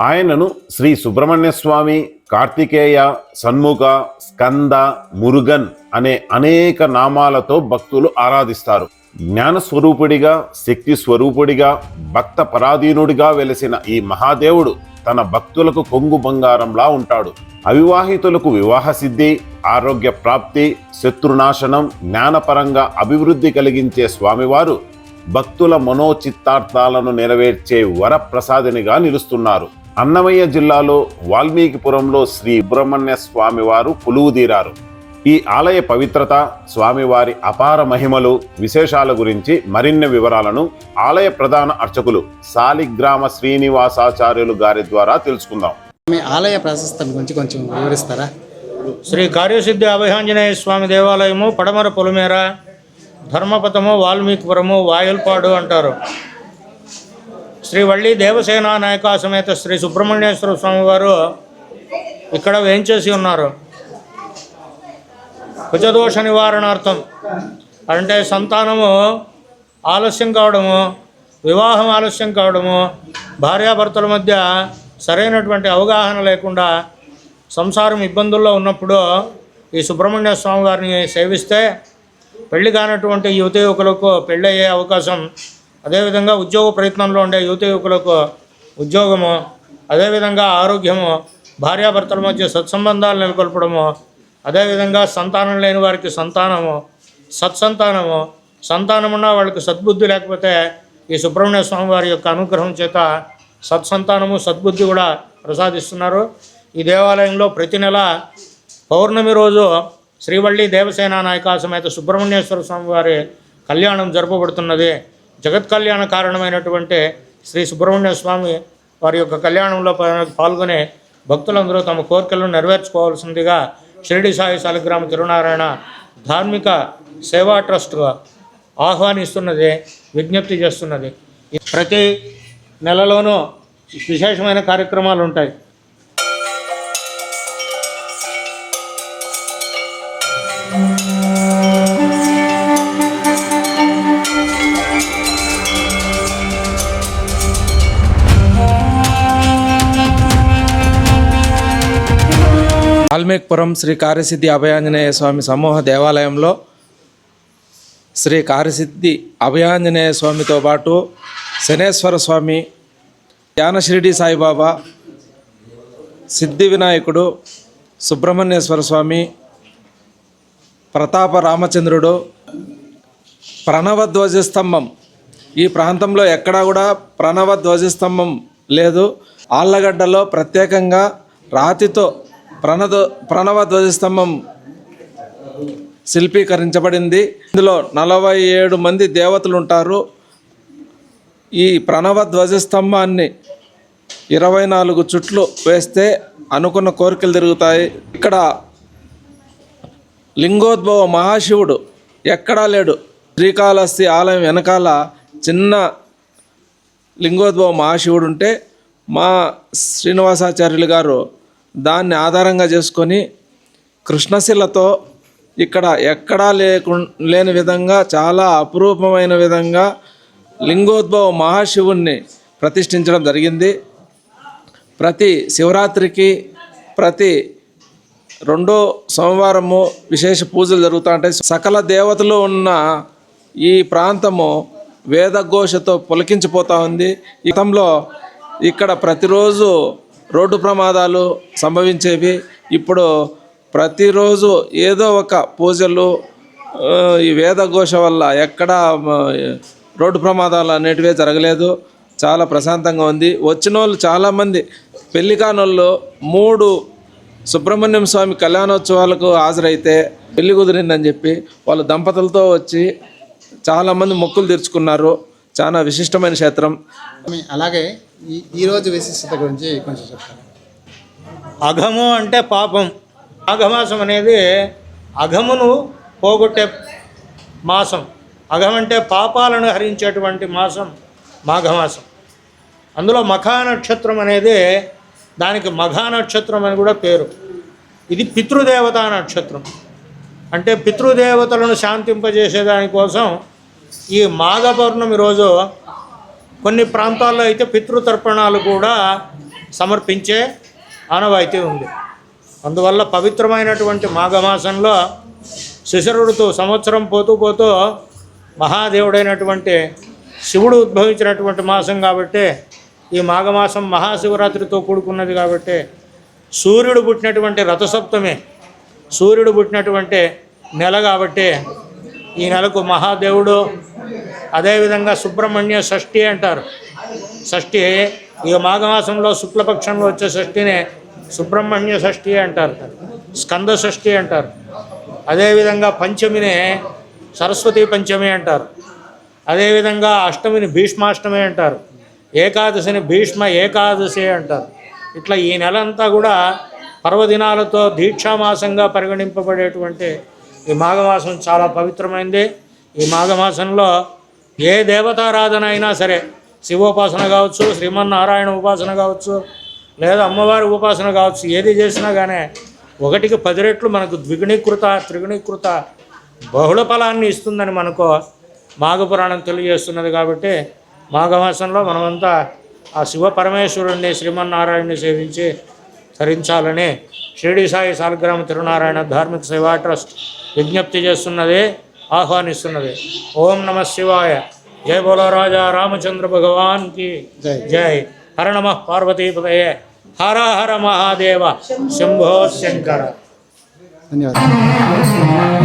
ఆయనను శ్రీ సుబ్రహ్మణ్య స్వామి కార్తికేయ సన్ముఖ స్కంద మురుగన్ అనే అనేక నామాలతో భక్తులు ఆరాధిస్తారు. జ్ఞాన స్వరూపుడిగా శక్తి స్వరూపుడిగా భక్త పరాధీనుడిగా వెలిసిన ఈ మహాదేవుడు తన భక్తులకు కొంగు బంగారంలా ఉంటాడు. అవివాహితులకు వివాహ సిద్ధి ఆరోగ్య ప్రాప్తి శత్రునాశనం జ్ఞానపరంగా అభివృద్ధి కలిగించే స్వామివారు భక్తుల మనోచిత్తార్థాలను నెరవేర్చే వరప్రసాదినిగా నిలుస్తున్నారు. అన్నమయ్య జిల్లాలో వాల్మీకిపురంలో శ్రీ సుబ్రహ్మణ్య స్వామివారు కొలువుదీరారు. ఈ ఆలయ పవిత్రత స్వామివారి అపార మహిమలు విశేషాల గురించి మరిన్ని వివరాలను ఆలయ ప్రధాన అర్చకులు సాలిగ్రామ శ్రీనివాసాచార్యులు గారి ద్వారా తెలుసుకుందాం. మీ ఆలయ ప్రశస్తం గురించి కొంచెం వివరిస్తారా? శ్రీ కార్యసిద్ధి అభయాంజనేయ స్వామి దేవాలయము పడమర పొలిమేర ధర్మపథము వాల్మీకిపురము వాయుల్పాడు అంటారు. శ్రీ వల్లి దేవసేన నాయక సమేత శ్రీ సుబ్రహ్మణ్యేశ్వర స్వామి వారు ఇక్కడ వేంచేసి ఉన్నారు. కుజదోష నివారణార్థం. అంటే సంతానము ఆలస్యం కావడము వివాహం ఆలస్యం కావడము భార్యాభర్తల మధ్య సరైనటువంటి అవగాహన లేకుండా సంసారం ఇబ్బందుల్లో ఉన్నప్పుడు ఈ సుబ్రహ్మణ్య స్వామి వారిని సేవిస్తే పెళ్ళి కానటువంటి యువత యువకులకు పెళ్ళయ్యే అవకాశం అదేవిధంగా ఉద్యోగ ప్రయత్నంలో ఉండే యువత యువకులకు ఉద్యోగము అదేవిధంగా ఆరోగ్యము భార్యాభర్తల మధ్య సత్సంబంధాలు నెలకొల్పడము అదేవిధంగా సంతానం లేని వారికి సంతానము సత్సంతానము సంతానం ఉన్న వాళ్ళకి సద్బుద్ధి లేకపోతే ఈ సుబ్రహ్మణ్య స్వామి వారి యొక్క అనుగ్రహం చేత సత్సంతానము సద్బుద్ధి కూడా ప్రసాదిస్తున్నారు. ఈ దేవాలయంలో ప్రతి నెల పౌర్ణమి రోజు శ్రీవల్లి దేవసేన నాయక సమేత సుబ్రహ్మణ్యేశ్వర స్వామి వారి కళ్యాణం జరపబడుతున్నది. జగత్ కళ్యాణ కారణమైనటువంటి శ్రీ సుబ్రహ్మణ్య స్వామి వారి యొక్క కళ్యాణంలో పాల్గొనే భక్తులందరూ తమ కోరికలను నెరవేర్చుకోవాల్సిందిగా షిరిడి సాయి సాలిగ్రామ తిరునారాయణ ధార్మిక సేవా ట్రస్ట్ ఆహ్వానిస్తున్నది విజ్ఞప్తి చేస్తున్నది. ప్రతి నెలలోనూ విశేషమైన కార్యక్రమాలు ఉంటాయి. వాల్మీకిపురం శ్రీ కార్యసిద్ధి అభయాంజనేయ స్వామి సమూహ దేవాలయంలో శ్రీ కార్యసిద్ధి అభయాంజనేయ స్వామితో పాటు శనేశ్వర స్వామి జ్ఞానషిరిడి సాయిబాబా సిద్ధి వినాయకుడు సుబ్రహ్మణ్యేశ్వర స్వామి ప్రతాప రామచంద్రుడు ప్రణవ ధ్వజస్తంభం. ఈ ప్రాంతంలో ఎక్కడా కూడా ప్రణవ ధ్వజస్తంభం లేదు. ఆళ్ళగడ్డలో ప్రత్యేకంగా రాతితో ప్రణద ప్రణవ ధ్వజస్తంభం శిల్పీకరించబడింది. ఇందులో నలభై ఏడు మంది దేవతలు ఉంటారు ఈ ప్రణవ ధ్వజస్తంభాన్ని ఇరవై నాలుగు చుట్లు వేస్తే అనుకున్న కోరికలు తిరుగుతాయి. ఇక్కడ లింగోద్భవ మహాశివుడు ఎక్కడా లేడు. శ్రీకాళహస్తి ఆలయం వెనకాల చిన్న లింగోద్భవ మహాశివుడు ఉంటే మా శ్రీనివాసాచార్యులు గారు దాన్ని ఆధారంగా చేసుకొని కృష్ణశిలతో ఇక్కడ ఎక్కడా లేకు లేని విధంగా చాలా అపురూపమైన విధంగా లింగోద్భవ మహాశివుణ్ణి ప్రతిష్ఠించడం జరిగింది. ప్రతి శివరాత్రికి ప్రతి రెండో సోమవారము విశేష పూజలు జరుగుతూ ఉంటాయి. సకల దేవతలు ఉన్న ఈ ప్రాంతము వేదఘోషతో పులకించిపోతూ ఉంది. గతంలో ఇక్కడ ప్రతిరోజు రోడ్డు ప్రమాదాలు సంభవించేవి. ఇప్పుడు ప్రతిరోజు ఏదో ఒక పూజలు ఈ వేదఘోష వల్ల ఎక్కడా రోడ్డు ప్రమాదాలు అనేటివే జరగలేదు. చాలా ప్రశాంతంగా ఉంది. వచ్చిన వాళ్ళు చాలామంది పెళ్ళి కానోళ్ళు మూడు సుబ్రహ్మణ్యం స్వామి కళ్యాణోత్సవాలకు హాజరైతే పెళ్ళి కుదిరిందని చెప్పి వాళ్ళ దంపతులతో వచ్చి చాలామంది మొక్కులు తెరుచుకున్నారు. చాలా విశిష్టమైన క్షేత్రం. అలాగే ఈ ఈరోజు విశిష్టత గురించి కొంచెం చెప్తాను. అఘము అంటే పాపం. అఘమాసం అనేది అఘమును పోగొట్టే మాసం. అఘం అంటే పాపాలను హరించేటువంటి మాసం మాఘమాసం. అందులో మఖా నక్షత్రం అనేది దానికి మఘా నక్షత్రం అని కూడా పేరు. ఇది పితృదేవతా నక్షత్రం. అంటే పితృదేవతలను శాంతింపజేసే దానికోసం ఈ మాఘ పౌర్ణమి రోజు కొన్ని ప్రాంతాల్లో అయితే పితృతర్పణాలు కూడా సమర్పించే ఆనవాయితీ ఉంది. అందువల్ల పవిత్రమైనటువంటి మాఘమాసంలో శిశరుడుతూ సంవత్సరం పోతూ పోతూ మహాదేవుడైనటువంటి శివుడు ఉద్భవించినటువంటి మాసం కాబట్టి ఈ మాఘమాసం మహాశివరాత్రితో కూడుకున్నది కాబట్టి సూర్యుడు పుట్టినటువంటి రథసప్తమి సూర్యుడు పుట్టినటువంటి నెల కాబట్టి ఈ నెలకు మహాదేవుడు అదేవిధంగా సుబ్రహ్మణ్య షష్ఠి అంటారు. షష్ఠి ఈ మాఘమాసంలో శుక్లపక్షంలో వచ్చే షష్ఠినే సుబ్రహ్మణ్య షష్ఠి అంటారు. స్కంద షష్ఠి అంటారు. అదేవిధంగా పంచమిని సరస్వతి పంచమి అంటారు. అదేవిధంగా అష్టమిని భీష్మాష్టమి అంటారు. ఏకాదశిని భీష్మ ఏకాదశి అంటారు. ఇట్లా ఈ నెల అంతా కూడా పర్వదినాలతో దీక్షామాసంగా పరిగణింపబడేటువంటి ఈ మాఘమాసం చాలా పవిత్రమైంది. ఈ మాఘమాసంలో ఏ దేవతారాధన అయినా సరే శివోపాసన కావచ్చు శ్రీమన్నారాయణ ఉపాసన కావచ్చు లేదా అమ్మవారి ఉపాసన కావచ్చు ఏది చేసినా కానీ ఒకటికి పది రెట్లు మనకు ద్విగుణీకృత త్రిగుణీకృత బహుళ ఫలాన్ని ఇస్తుందని మనకు మాఘపురాణం తెలియజేస్తున్నది కాబట్టి మాఘమాసంలో మనమంతా ఆ శివ పరమేశ్వరుణ్ణి శ్రీమన్నారాయణని సేవించి ధరించాలని షిరిడి సాయి సాలగ్రామ తిరునారాయణ ధార్మిక సేవా ట్రస్ట్ విజ్ఞప్తి చేస్తున్నది. ఆహ్వానిస్తున్నది ఓం నమ శివాయ జయ బోలో రాజా రామచంద్ర భగవాన్ కి జై. జై హర నమ పార్వతీపదయే హర హర మహాదేవ శంభో శంకర ధన్యవాదాలు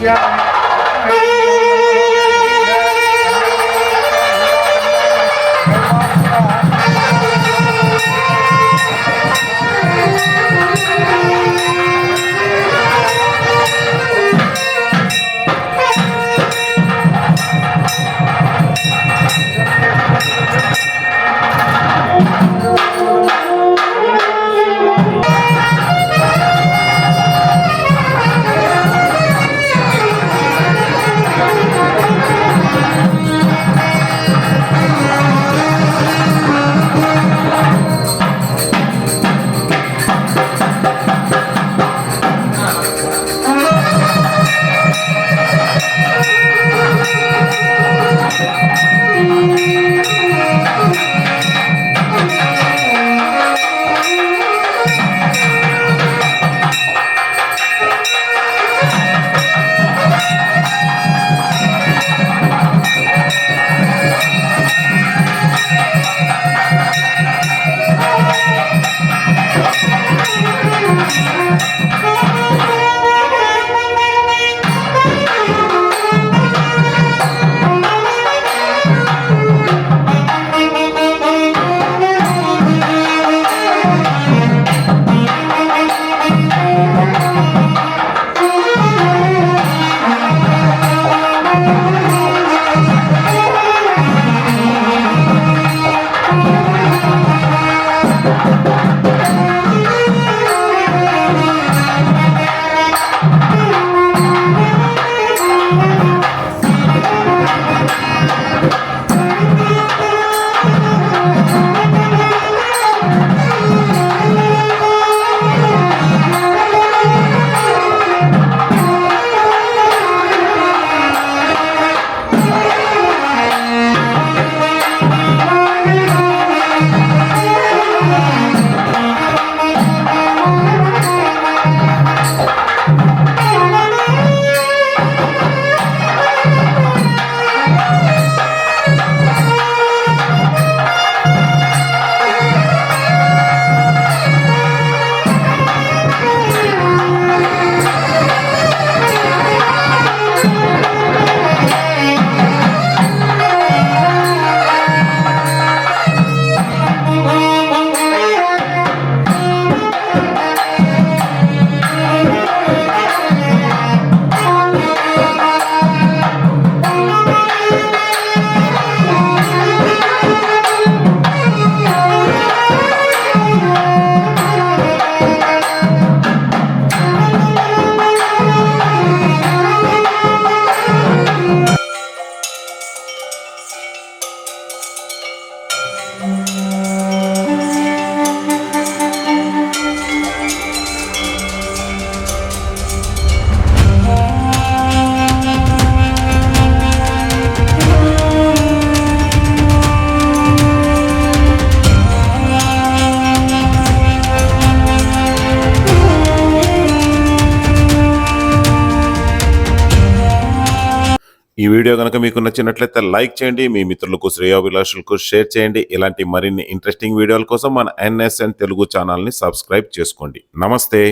gracias. ఈ వీడియో కనుక మీకు నచ్చినట్లయితే లైక్ చేయండి. మీ మిత్రులకు శ్రేయోభిలాషులకు షేర్ చేయండి. ఇలాంటి మరిన్ని ఇంట్రెస్టింగ్ వీడియోల కోసం మన ఎన్ఎస్ఎన్ తెలుగు ఛానల్ని సబ్స్క్రైబ్ చేసుకోండి. నమస్తే.